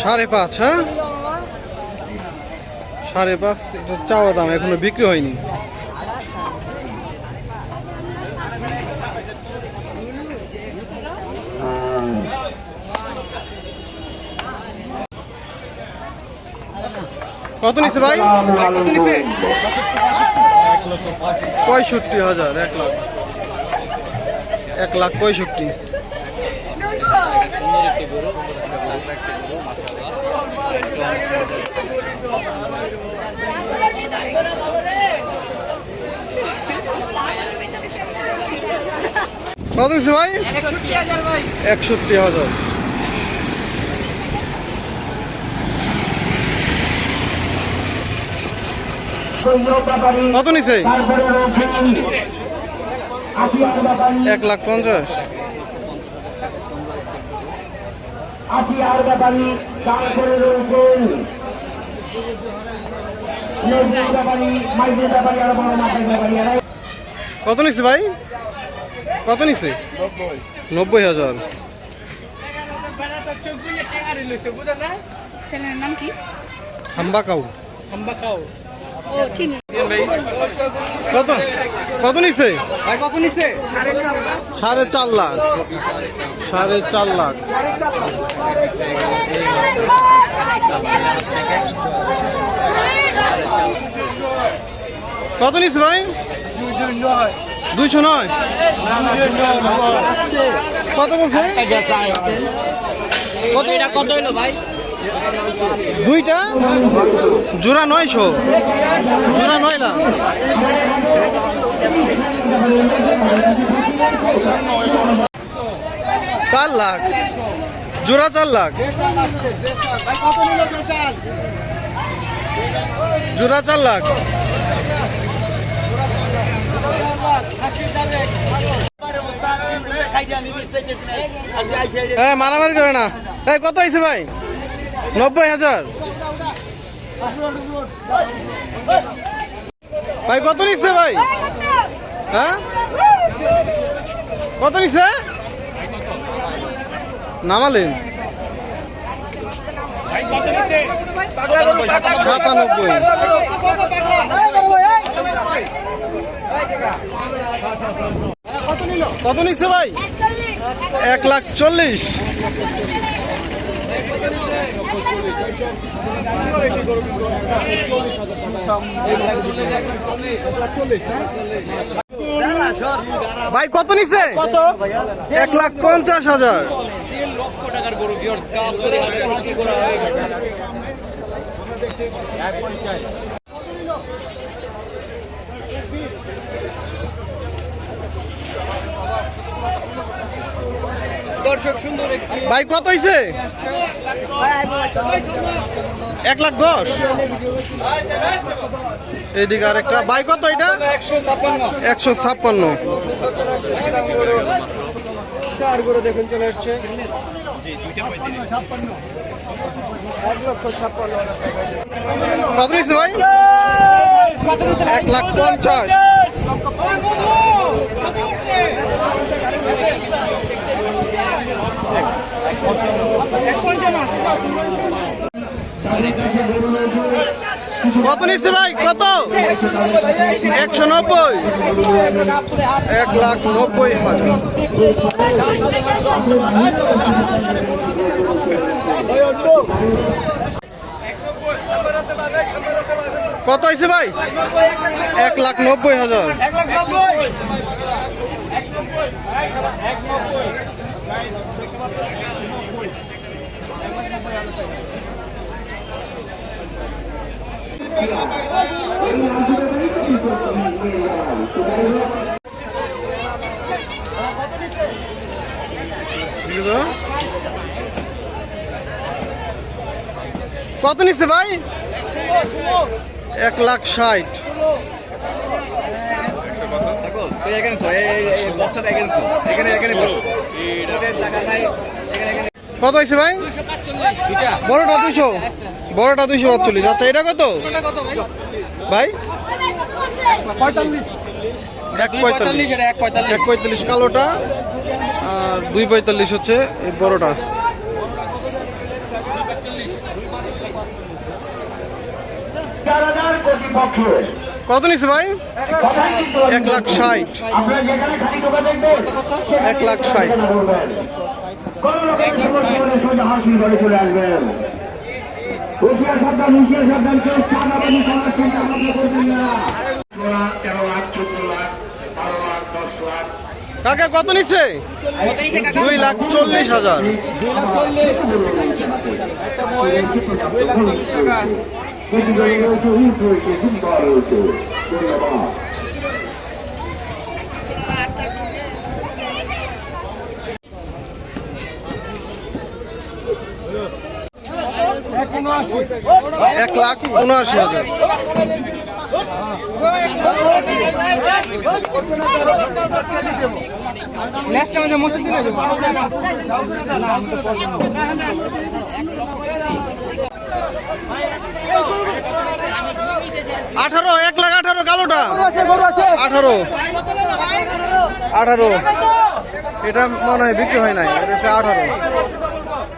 সাড়ে পাঁচ হ্যাঁ? সাড়ে পাঁচ, এটা চাওয়া দাম, এখনও বিক্রি হয়নি। কত নিচ্ছে ভাই? পঁয়ষট্টি হাজার, এক লাখ। এক লাখ পঁয়ষট্টি। কত নিচ্ছে ভাই? একষট্টি হাজার। কত নিচ্ছে এক লাখ পঞ্চাশ। আশিয়ার ব্যাপারী তারপরে রয়েছেন কত নিচ্ছে ভাই? কত নিচ্ছে নব্বই হাজার। চ্যানেলের নাম কত? কত নিচ্ছে ভাই কত নিচ্ছে সাড়ে চার লাখ। সাড়ে চার লাখ। কত নিচ্ছে ভাই? দুইশো নয়। কত বলছে? কত? কত ভাই? দুইটা? জোড়া নয়শো। জোড়া নয় লাখ চার লাখ। জোড়া চার লাখ। জোড়া চার লাখ। হ্যাঁ মারামারি করে না। কত হয়েছে ভাই? নব্বই হাজার। ভাই, কত নিচ্ছে ভাই? হ্যাঁ? কত নিচ্ছে? নামালেন। সাতানব্বই। কত নিচ্ছে ভাই? এক লাখ চল্লিশ। ভাই কত নিচ্ছে কত? এক লাখ পঞ্চাশ হাজার। ভাই, কত হয়েছে এক লাখ দশ? এইদিকে আরেকটা। ভাই, কত এটা? একশো ছাপ্পান্ন। কত নিচ্ছে ভাই? এক লাখ পঞ্চাশ। কত নিচ্ছে ভাই? কত? একশো নব্বই। এক লাখ নব্বই হাজার। কত হয়েছে ভাই? এক লাখ নব্বই হাজার। কত নিচ্ছে ভাই? এক লাখ ষাট। এখানে তো এই বস্তাটা এখানে তো। এখানে এখানে বলো টাকা নাই। কত হয়েছে ভাই? বড়টা দুইশো। বড়টা দুইশো পাঁচচল্লিশ। আচ্ছা এটা কত? ভাই? এক পঁয়তাল্লিশ। এক পঁয়তাল্লিশ। এক পঁয়তাল্লিশ কালোটা আর দুই পঁয়তাল্লিশ হচ্ছে এই বড়টা। কত নিচ্ছে ভাই? এক লাখ ষাট। আপনারা যেখানে খালি ঢোকা দেখবেন এক লাখ ষাট। কোন রকমের সমস্যা হলে সোজা হাসিল করে চলে আসবেন। হুশিয়ার সাবধান হুশিয়ার সাবধান কেউ চাঁদাবাজি করার চিন্তা ভাবনা করবেন না। তেরো লাখ চোদ্দ লাখ বারো লাখ দশ লাখ কাকা কত নিচ্ছে দুই লাখ চল্লিশ হাজার। এক লাখ উনআশি হাজার। আঠারো, এক লাখ আঠারো, কালোটা। আঠারো। আঠারো। এটা মনে হয় বিক্রি হয় নাই, এটা আঠারো।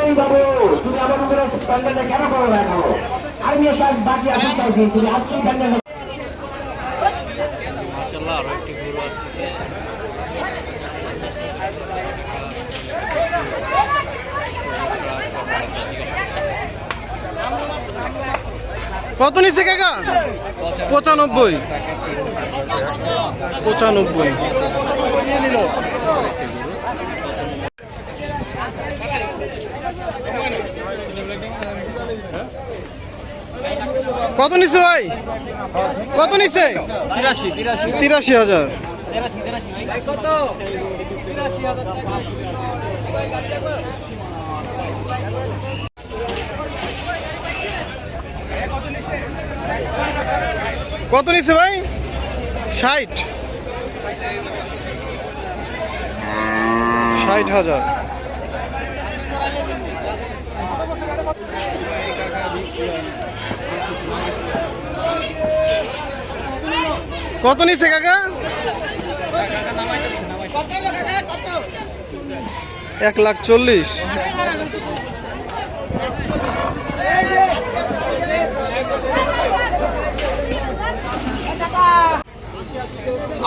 প্যান্ডেল মিস্ত্রি বাবু এই বাবু তুমি আমার উপরে প্যান্ডেলটা কেন করো রাখো আমি একটা বাকি আসতে চাইছি তুমি আজকে প্যান্ডেল কত নিচ্ছে কাকা? পঁচানব্বই। পঁচানব্বই। কত নিচ্ছে ভাই? কত নিচ্ছে তিরাশি হাজার। কত নিচ্ছে ভাই? ষাট। ষাট হাজার। কত নিচ্ছে কাকা? এক লাখ চল্লিশ।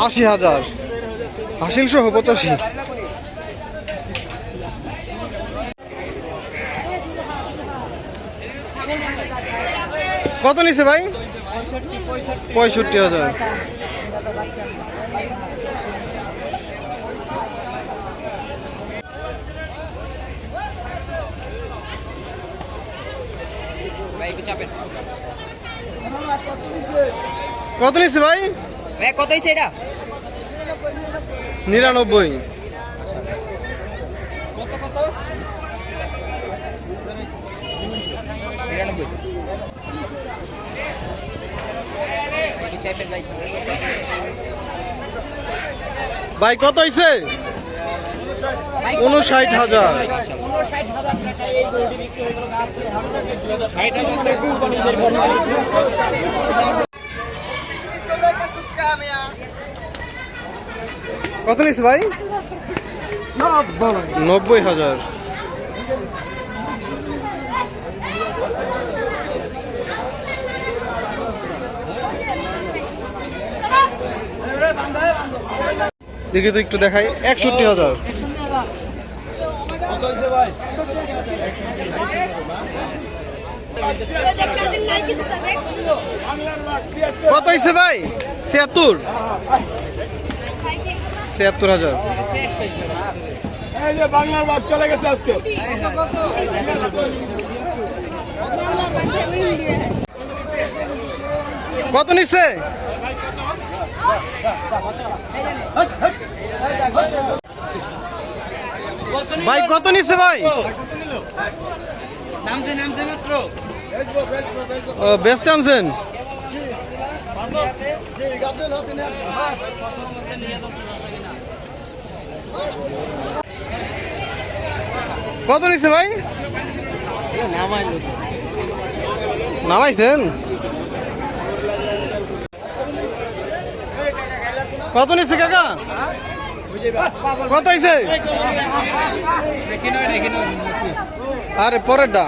আশি হাজার। হাসিল সহ পঁচাশি। কত নিছে ভাই? পঁয়ষট্টি হাজার। কত নিছে ভাই? কত হয়েছে এটা? নিরানব্বই। ভাই কত হয়েছে উনষাট হাজার। কত নিচ্ছে ভাই? নব্বই হাজার। দেখি তো একটু দেখাই। একষট্টি হাজার। কত হয়েছে ভাই? ছিয়াত্তর। ছিয়াত্তর হাজার। চলে গেছে আজকে কত নিচ্ছে? ভাই কত নিচ্ছে ভাই? ও বেচতে আনছেন? কত নিচ্ছে ভাই? নামাইছেন? কত নিচ্ছে কাকা? কত আরে পরেরটা।